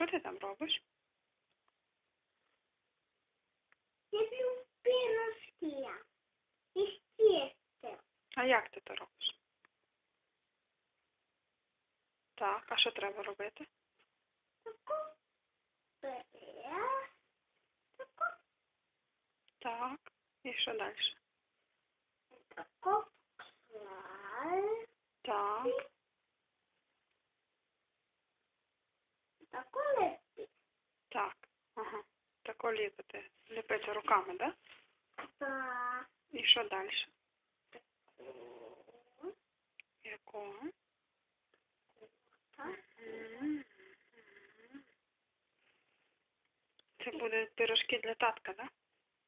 Що ти там робиш? Люблю пирожки. Із тіста. А як ти то робиш? Так, а що треба робити? Таку. Таку, Так. І що далі? таку класть. Так. Таку лепи. Так. Ага. Так ліпити. Ліпити руками, да? Так. І що далі? Таку. Якого? Так. Це будуть пирожки для татка, да?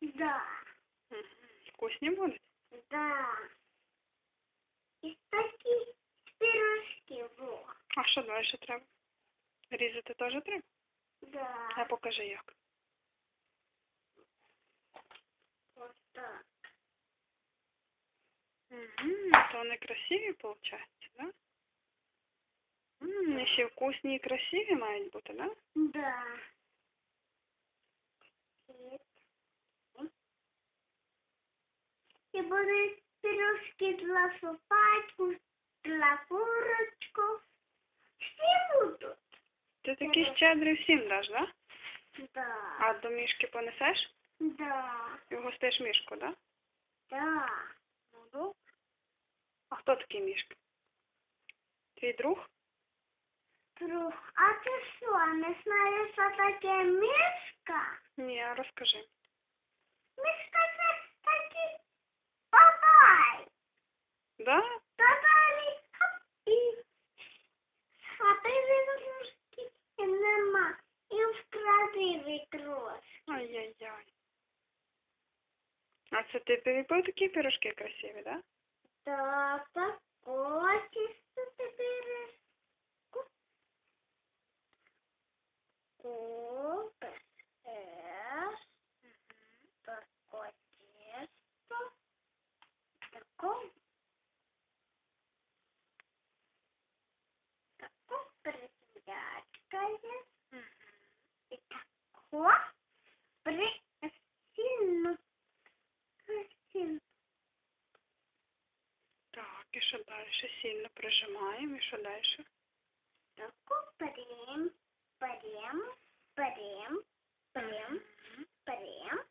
Да. Вкусні будуть? Да. Із такі пирожки. Во. А що далі треба? Різати теж треба? А Да. покажи як. Ось так. Угу, то вони красиві, виходить, да? М, Вони ще вкусні і красиві мають бути, да? Да. І будуть пирожки для супачку, для курочку. Всі будуть. Ти такий щедрий всім даш, да? Да. А до мішки понесеш Да. і вгостиш мішку, да? Да. Ну, добре. А хто такий мішка? Твій друг? Друг, а ти що, не знаєш, що таке мишка? Ні, розкажи. Мишка це такий бабай. Да? А це ти перепив такі пирожки красиві, да? Так, ось що ти береш. О, береш. Таке тісто. Таку. Таку присвячкаєш. І таку і що далі? Сильно прижимаємо, і що далі? Таку прям, прям, прям, Мгм. прям,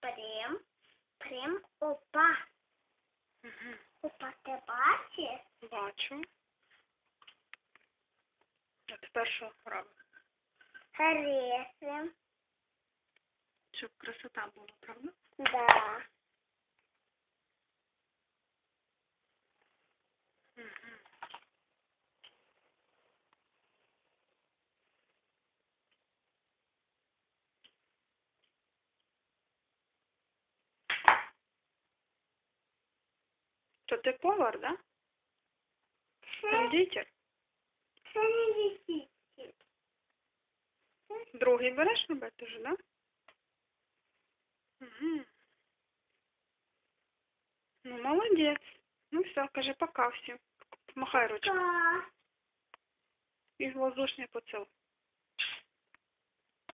прям, прям, опа. Мгм. Опа, ти бачиш? Бачу. А тепер що робимо? Рисим. Щоб красота була, правда? Да. То ти повар, да? Кондитер? Другий береш робити вже, да? Угу. Ну, молодець. Ну все, кажи пока всім. Помахай ручку. І воздушний поцілуй.